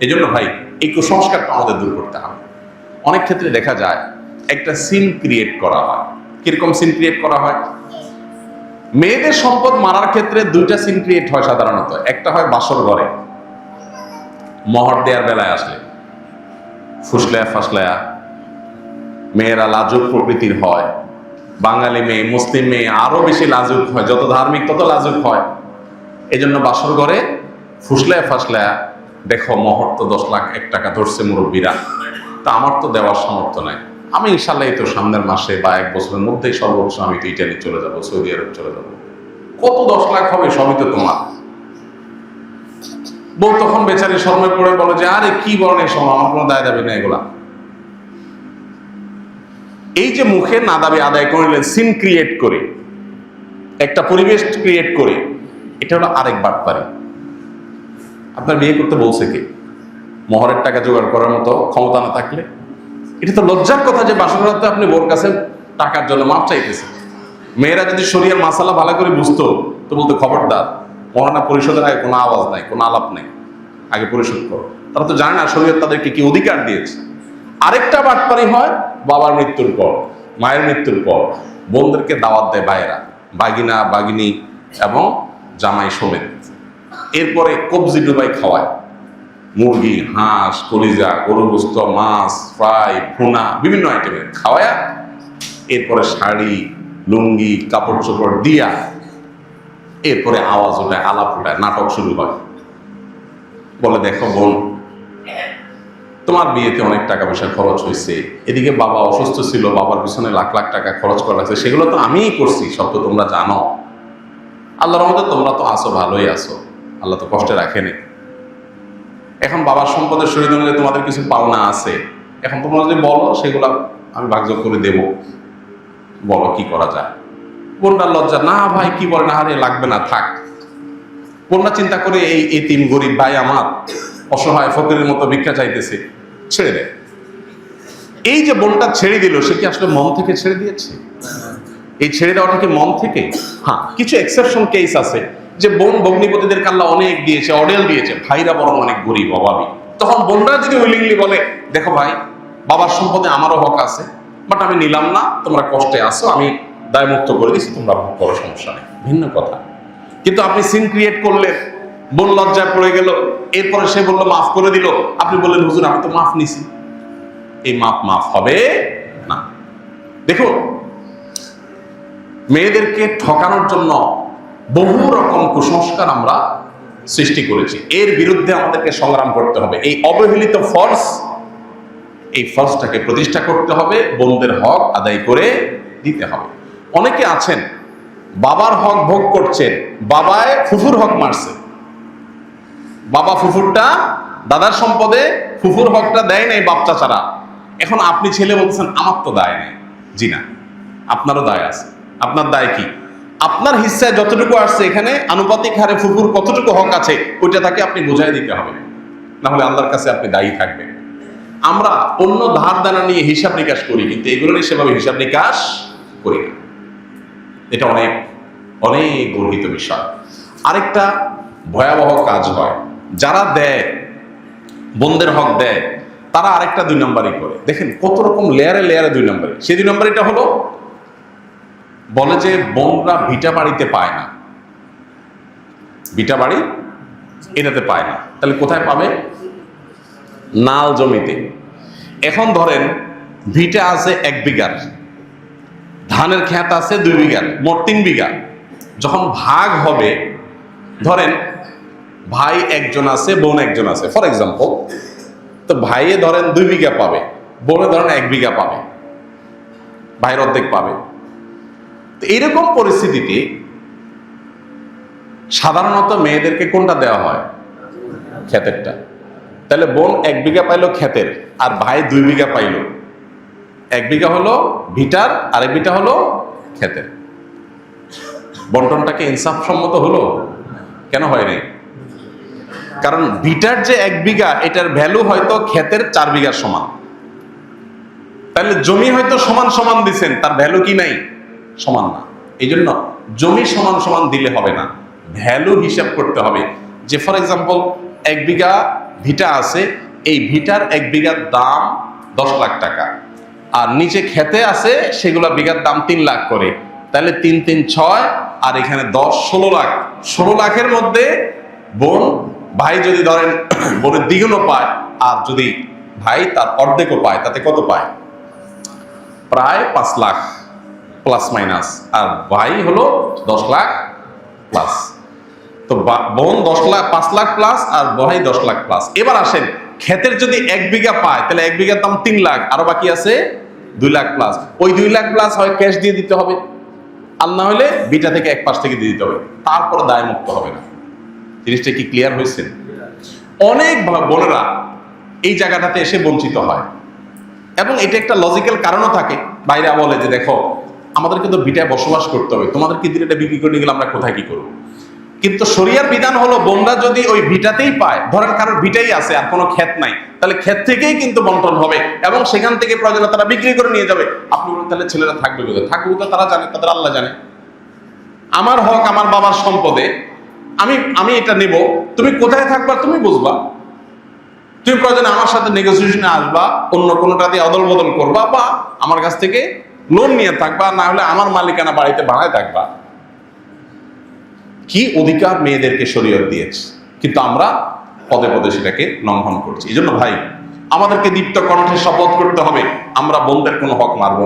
এই জন্য ভাই, এই কুসংস্কারটা আমাদের দূর করতে হবে। অনেক ক্ষেত্রে দেখা যায়, একটা সিন ক্রিয়েট করা হয়। কীরকম সিন ক্রিয়েট করা হয়? মেয়েদের সম্পদ মারার ক্ষেত্রে দুইটা সিন ক্রিয়েট হয় সাধারণত। একটা হয় বাসর ঘরে। মহর দেওয়ার বেলায় আসলে। ফুসলায়া, ফাসলায়া। মেয়েরা লাজুক প্রকৃতির হয়। বাঙালি মেয়ে, মুসলিম মেয়ে আরও বেশি লাজুক হয়। যত ধার্মিক তত লাজুক হয়। এজন্য জন্য বাসর ঘরে ফুসলায়া, ফাসলায়া দেখো মহর তো দশ লাখ এক টাকা ধরছে মুরব্বীরা। তা আমার তো দেওয়ার সামর্থ্য নাই। আমি ইনশাল্লাহ তো সামনের মাসে বা এক বছরের মধ্যেই সর্বোচ্চ আমি তো ইটালি চলে যাব, সৌদি আরব চলে যাব। কত দশ লাখ হবে সবই তো তোমার। বউ তখন বেচারি শর্মে পড়ে বলে যে, আরে, কি বলেন এই সময় আমার কোনো দায় দাবি না এগুলা। এই যে মুখে না দাবি আদায় করলেন সিন ক্রিয়েট করে, একটা পরিবেশ ক্রিয়েট করে, এটা হলো আরেক বাটপারি আপনার বিয়ে করতে বলছে কি? মহরের টাকা জোগাড় করার মতো ক্ষমতা না থাকলে? এটা তো লজ্জার কথা যে বাসনরাতে আপনি বোর কাছে টাকার জন্য মাপ চাইতেছেন। মেয়েরা যদি শরীরের মাসালা ভালো করে বুঝতো, তো বলতো, খবরদার, মহানা পরিষদের আগে কোনো আওয়াজ নাই, কোনো আলাপ নেই। আগে পরিশোধ করো। তারা তো জানে না শরীর তাদেরকে কি অধিকার দিয়েছে। আরেকটা বাটপারি হয়, বাবার মৃত্যুর পর, মায়ের মৃত্যুর পর। বোনদেরকে দাওয়াত দেয় ভাইয়েরা বাগিনা বাগিনী এবং জামাই সমেত। এরপরে কবজি ডুবাই খাওয়ায়। মুরগি, হাঁস, কলিজা, গরু, গোস্ত, মাছ, ফ্রাই, ভুনা, বিভিন্ন আইটেমের খাওয়ায়া এরপরে শাড়ি, লুঙ্গি, কাপড় চোপড় দিয়া এরপরে আওয়াজ ওঠায়, আলাপ ওঠায়, নাটক শুরু হয়। বলে, দেখো বোন, তোমার বিয়েতে অনেক টাকা পয়সা খরচ হয়েছে। এদিকে বাবা অসুস্থ ছিল, বাবার পিছনে লাখ লাখ টাকা খরচ করা লাগছে। সেগুলো তো আমিই করছি, সব তো তোমরা জানো। আল্লাহর মধ্যে তোমরা তো আসো ভালোই আসো আল্লাহ তো কষ্টে রাখেনি। এখন বাবার সম্পদের শরীর অনুযায়ী তোমাদের কিছু পাওনা আছে। এখন তোমরা যদি বলো, সেগুলো আমি ভাগযোগ করে দেব। বলো, কি করা যায়? বোনটার লজ্জা? না ভাই, কি বলে? না আরে লাগবে না, থাক। বোনটা চিন্তা করে এই এই তিন গরিব ভাই আমার অসহায় ফকিরের মতো ভিক্ষা চাইতেছে? ছেড়ে দেয় এই যে বোনটা ছেড়ে দিল, সে কি আসলে মন থেকে ছেড়ে দিয়েছে? এই ছেড়ে দেওয়াটা কি মন থেকে? হ্যাঁ কিছু এক্সেপশন কেস আছে। যে বোন ভগ্নিপতিদের কাল্লা অনেক দিয়েছে, অডেল দিয়েছে। ভাইরা বরং অনেক গরিব, অভাবী। তখন বোনরা যদি উইলিংলি বলে, দেখো ভাই, বাবার সম্পদে আমারও হক আছে বাট আমি নিলাম না, তোমরা কষ্টে আসো আমি দায়মুক্ত করে দিচ্ছি তোমরা ভোগ করো, সমস্যা নেই। ভিন্ন কথা। কিন্তু আপনি সিন ক্রিয়েট করলেন, বোন লজ্জায় পড়ে গেল, এরপরে সে বলল, মাফ করে দিল। আপনি বললেন, হুজুর, আমি তো মাফ নিছি। এই মাফ মাফ হবে না। দেখুন, মেয়েদেরকে ঠকানোর জন্য বহু রকম কুসংস্কার আমরা সৃষ্টি করেছি। এর বিরুদ্ধে আমাদেরকে সংগ্রাম করতে হবে। এই অবহেলিত ফর্স এই ফর্সটাকে প্রতিষ্ঠা করতে হবে বোনদের হক আদায় করে দিতে হবে। অনেকে আছেন, বাবার হক ভোগ করছেন, বাবায় ফুফুর হক মারছে। বাবা ফুফুরটা দাদার সম্পদে ফুফুর হকটা দেয় নাই বাপ চাচারা এখন আপনি ছেলে বলছেন, আমার তো দায় নেই। জি না, আপনারও দায় আছে। আপনার দায় কি? আপনার হিস্সায় যতটুকু আসছে এখানে, আনুপাতিক হারে ফুফুর কতটুকু হক আছে, ওইটা তাকে আপনি বোঝাই দিতে হবে। না হলে আল্লাহর কাছে আপনি দায়ী থাকবেন। আমরা অন্য ধার দানা নিয়ে হিসাব নিকাশ করি, কিন্তু এগুলো নিয়ে সেভাবে হিসাব নিকাশ করি না। এটা অনেক অনেক গর্হিত বিষয়। আরেকটা ভয়াবহ কাজ হয়, যারা দেয় বন্ধের হক দেয়, তারা আরেকটা দুই নম্বরই করে। দেখেন কত রকম লেয়ারে লেয়ারে দুই নম্বরই সেই দুই নম্বরটা হলো বলে যে বোনরা ভিটা বাড়িতে পায় না। ভিটা বাড়ি এটাতে পায় না। তাহলে কোথায় পাবে? নাল জমিতে। এখন ধরেন ভিটা আছে এক বিঘার, ধানের ক্ষেত আছে দুই বিঘার, মোট তিন বিঘা। যখন ভাগ হবে, ধরেন ভাই একজন আছে, বোন একজন আছে। ফর এক্সাম্পল তো ভাইয়ে ধরেন দুই বিঘা পাবে, বোনে ধরেন এক বিঘা পাবে। ভাইয়ের অর্ধেক পাবে। তো এইরকম পরিস্থিতিতে সাধারণত মেয়েদেরকে কোনটা দেওয়া হয়? ক্ষেতেরটা। তাহলে বোন এক বিঘা পাইলো ক্ষেতের, আর ভাই দুই বিঘা পাইলো। এক বিঘা হলো ভিটার আর এক বিঘা হলো ক্ষেতের। বন্টনটাকে ইনসাফসম্মত হলো? কেন হয়নি কারণ ভিটার যে এক বিঘা, এটার ভ্যালু হয়তো ক্ষেতের চার বিঘার সমান। তাহলে জমি হয়তো সমান সমান দিছেন, তার ভ্যালু কি নাই? সমান না। এই জন্য জমি সমান সমান দিলে হবে না। ভ্যালু হিসাব করতে হবে। যে ফর এক্সাম্পল, এক বিঘা ভিটা আছে, এই ভিটার এক বিঘার দাম দশ লাখ টাকা। আর নিচে খেতে আছে, সেগুলা বিঘার দাম তিন লাখ করে। তাহলে তিন তিন, ছয়, আর এখানে দশ, ষোলো লাখ। ষোলো লাখের মধ্যে বোন, ভাই যদি ধরেন, বোনের দ্বিগুণও পায়, আর যদি ভাই তার অর্ধেকও পায়, তাতে কত পায়? প্রায় পাঁচ লাখ। প্লাস মাইনাস আর ভাই হলো দশ লাখ প্লাস তো বোন দশ লাখ, পাঁচ লাখ প্লাস আর ভাই দশ লাখ প্লাস এবার আসেন, ক্ষেতের যদি এক বিঘা পায়, তাহলে এক বিঘার দাম তিন লাখ, আরও বাকি আছে দুই লাখ প্লাস ওই দুই লাখ প্লাস হয় ক্যাশ দিয়ে দিতে হবে, আর না হলে বিটা থেকে এক পাশ থেকে দিয়ে দিতে হবে। তারপর দায় মুক্ত হবে না। জিনিসটা কি ক্লিয়ার হয়েছে? অনেক বোনেরা এই জায়গাটাতে এসে বঞ্চিত হয়। এবং এটা একটা লজিক্যাল কারণও থাকে। বাইরে বলে যে, দেখো আমাদেরকে তো বিটায় বসবাস করতে হবে। তোমাদেরকে দিলে এটা বিক্রি করে গেলে আমরা কোথায় কি করব? কিন্তু শরিয়ার বিধান হলো, বোনরা যদি ওই ভিটাতেই পায়, ধরেন কারোর ভিটাই আছে আর কোনো ক্ষেত নাই, তাহলে ক্ষেত থেকেই কিন্তু বন্টন হবে এবং সেখান থেকে প্রয়োজনে তারা বিক্রি করে নিয়ে যাবে। আপনি বলেন, তাহলে ছেলেরা থাকবে কোথায়? থাকবে কোথায় তারা জানে, তাদের আল্লাহ জানে। আমার হক, আমার বাবার সম্পদে, আমি আমি এটা নেব। তুমি কোথায় থাকবা তুমি বুঝবা। তুমি প্রয়োজনে আমার সাথে নেগোসিয়েশনে আসবা, অন্য কোনোটা দিয়ে অদল বদল করবা বা আমার কাছ থেকে লোন নিয়ে থাকবা, না হলে আমার মালিকানা বাড়িতে ভাড়ায় থাকবা। কি অধিকার মেয়েদেরকে শরীয়ত দিয়েছে? কিন্তু আমরা পদে পদে সেটাকে লঙ্ঘন করছি। এই জন্য ভাই, আমাদেরকে দীপ্ত কণ্ঠে শপথ করতে হবে। আমরা বোনদের কোনো হক মারব।